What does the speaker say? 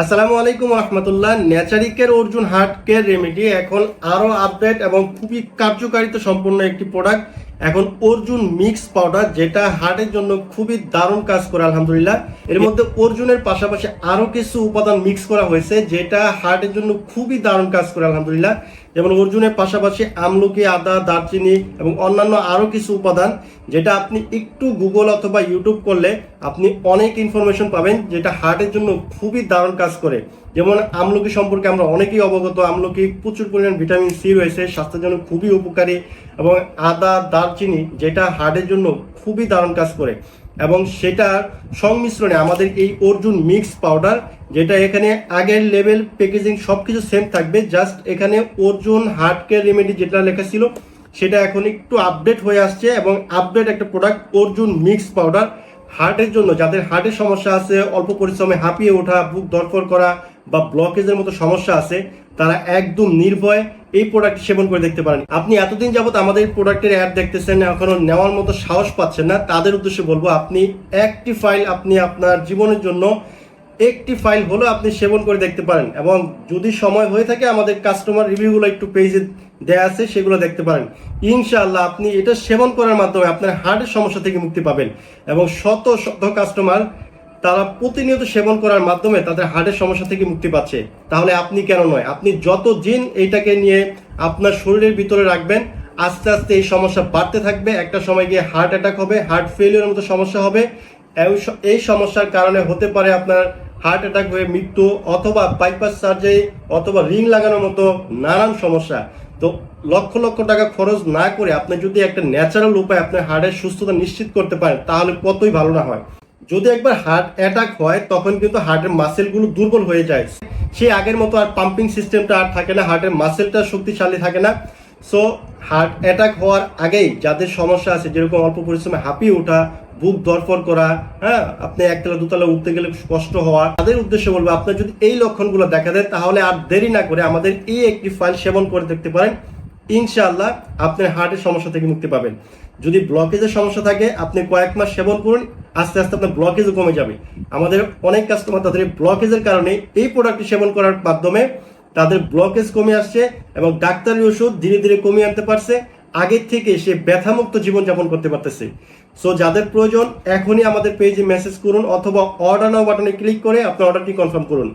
আসসালামু আলাইকুম রহমতুল্লাহ ন্যাচারিকের অর্জুন হার্ট কেয়ার রেমেডি এখন আরও আপডেট এবং খুবই কার্যকারিতা সম্পন্ন একটি প্রোডাক্ট এখন অর্জুন মিক্স পাউডার, যেটা হার্টের জন্য খুবই দারুণ কাজ করে, আলহামদুলিল্লাহ। এর মধ্যে অর্জুনের পাশাপাশি আরও কিছু উপাদান মিক্স করা হয়েছে, যেটা হার্টের জন্য খুবই দারুণ কাজ করে, আলহামদুলিল্লাহ। যেমন অর্জুনের পাশাপাশি আমলকি, আদা, দারচিনি এবং অন্যান্য আরও কিছু উপাদান যেটা আপনি একটু গুগল অথবা ইউটিউব করলে আপনি অনেক ইনফরমেশন পাবেন যেটা হার্টের জন্য খুবই দারুণ কাজ করে। যেমন আমলকি সম্পর্কে আমরা অনেকেই অবগত, আমলকি প্রচুর পরিমাণ ভিটামিন সি রয়েছে, স্বাস্থ্যের জন্য খুবই উপকারী এবং আদা, দারচিনি যেটা হার্টের জন্য খুবই দারুণ কাজ করে। এবং সেটার সংমিশ্রণে আমাদের এই অর্জুন মিক্স পাউডার, যেটা এখানে আগের লেভেল প্যাকেজিং সব কিছু সেম থাকবে জাস্ট এখানে অর্জুন হার্ট কেয়ার রেমেডি যেটা লেখা ছিল, সেটা এখন একটু আপডেট হয়ে আসছে এবং আপডেট একটা প্রোডাক্ট অর্জুন মিক্স পাউডার হার্টের জন্য। যাদের হার্টের সমস্যা আছে, অল্প পরিশ্রমে হাঁপিয়ে ওঠা, বুক ধরফর করা বা ব্লকেজের মতো সমস্যা আছে, তারা একদম নির্ভয়ে এই প্রোডাক্ট সেবন করে দেখতে পারেন। আপনি এতদিন যাবত আমাদের প্রোডাক্টের অ্যাড দেখতেছেন, এখনও নেওয়ার মতো সাহস পাচ্ছেন না। তাদের উদ্দেশ্যে বলব, আপনি একটি ফাইল আপনি আপনার জীবনের জন্য একটি ফাইল হলো আপনি সেবন করে দেখতে পারেন এবং যদি সময় হয়ে থাকে, আমাদের কাস্টমার রিভিউগুলো একটু পেজে দেয়া আছে, সেগুলো দেখতে পারেন। ইনশাআল্লাহ আপনি এটা সেবন করার মাধ্যমে আপনার হার্টের সমস্যা থেকে মুক্তি পাবেন এবং শত শত কাস্টমার তারা প্রতিনিয়ত সেবন করার মাধ্যমে তাদের হার্টের সমস্যা থেকে মুক্তি পাচ্ছে। তাহলে আপনি কেন নয়? আপনি যত দিন এইটাকে নিয়ে আপনার শরীরের ভিতরে রাখবেন, আস্তে আস্তে এই সমস্যা বাড়তে থাকবে। একটা সময় গিয়ে হার্ট অ্যাটাক হবে, হার্ট ফেলিওর মতো সমস্যা হবে। এই সমস্যার কারণে হতে পারে আপনার হার্ট অ্যাটাক হয়ে মৃত্যু অথবা বাইপাস সার্জারি অথবা রিং লাগানোর মতো নানান সমস্যা। তো লক্ষ লক্ষ টাকা খরচ না করে আপনি যদি একটা ন্যাচারাল উপায় আপনার হার্টের সুস্থতা নিশ্চিত করতে পারেন, তাহলে কতই ভালো না হয়। যদি একবার হার্ট অ্যাটাক হয়, তখন কিন্তু হার্টের মাসেলগুলো দুর্বল হয়ে যায়। সেই আগের মতো আর পাম্পিং সিস্টেমটা আর থাকে না হার্টের মাসেলটা শক্তিশালী থাকে না। সো হার্ট অ্যাটাক হওয়ার আগেই যাদের সমস্যা আছে, যেরকম অল্প পরিশ্রমে হাঁপিয়ে ওঠা, বুক দরফর করা হ্যাঁ আপনি একতলা দুতলা উঠতে গেলে কষ্ট হওয়া, তাদের উদ্দেশ্যে বলব, আপনার যদি এই লক্ষণগুলো দেখা দেয়, তাহলে আর দেরি না করে আমাদের এই একটি ফাইল সেবন করে দেখতে পারেন। ইনশাআল্লাহ আপনার হার্টের সমস্যা থেকে মুক্তি পাবেন। যদি ব্লকেজের সমস্যা থাকে, আপনি কয়েক মাস সেবন করুন আস্তে আস্তে আপনার ব্লকেজও কমে যাবে। আমাদের অনেক কাস্টমার তাদের ব্লকেজের কারণে এই প্রোডাক্টটি সেবন করার মাধ্যমে তাদের ব্লকেজ কমে আসছে এবং ডাক্তারি ওষুধ ধীরে ধীরে কমিয়ে আনতে পারছে। আগের থেকে সে ব্যথামুক্ত জীবনযাপন করতে পারতেছে। সো যাদের প্রয়োজন, এখনই আমাদের পেজে মেসেজ করুন অথবা অর্ডার নাও বাটনে ক্লিক করে আপনার অর্ডারটি কনফার্ম করুন।